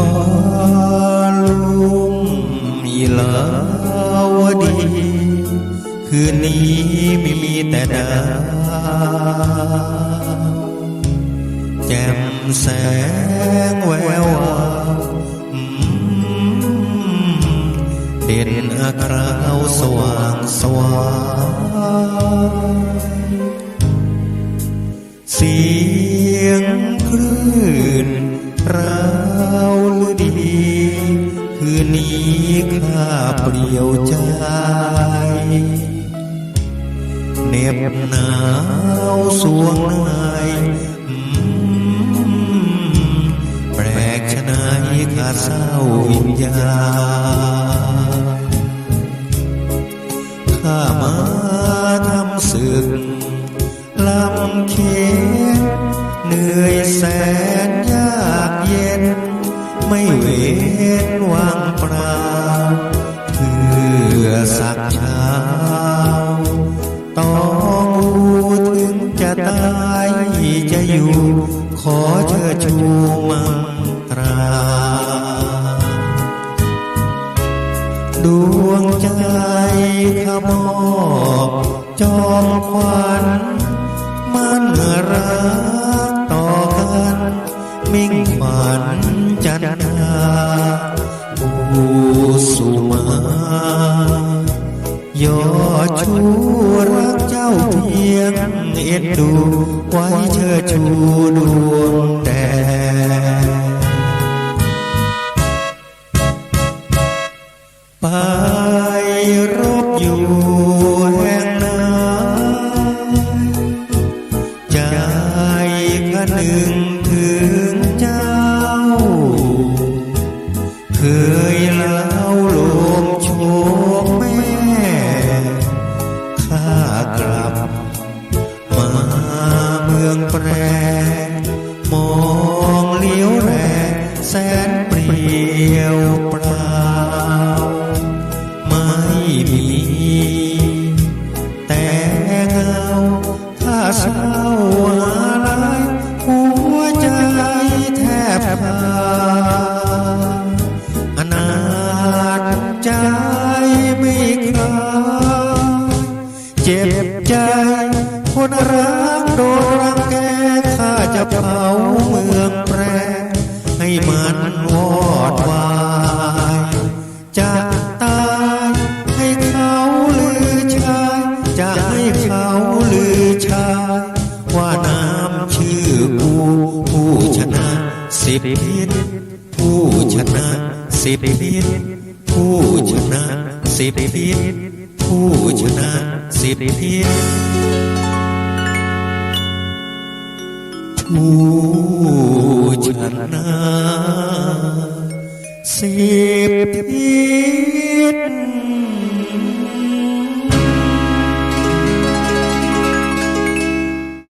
ฟ้าลุ่มลาวดี คืนนี้มีแต่ดาวแจ่มแสงแวววาวเด่นอาคาวสว่างสวสี นนี้ข้าเปลี่ยวใจเน็บหนาวสวงในอืมแปลกชนายขาเศร้าวิญญาข้ามาทำศึกลำเค็นเหนื่อยแสน จะอยู่ ขอเชิดชูมังตรา ดวงใจขมอบจอมควันมัน อ็นดูไว้เชิดชูดวงแดงไปรบอยู่แห่งไหนใจก็หนึ่งถึงเจ้า เคยเล่าโลมโชมแม่ข้ากลับ องแปรมองเลี้ยวแรแสนเปลี่ยวเปล่าไม่มี แต่เงาถ้าเศร้าอะไรหัวใจแทบขาดอนาจใจไม่คลายเจ็บใจคนรัก เผาเมืองแปรให้มันวอดวายจะตายให้เขาลือชายจะให้เขาลือชายว่าน้ำชื่อกูผู้ชนะสิบทิศผู้ชนะสิบทิศผู้ชนะสิบทิศผู้ชนะสิบทิศ ผู้ชนะสิบทิศ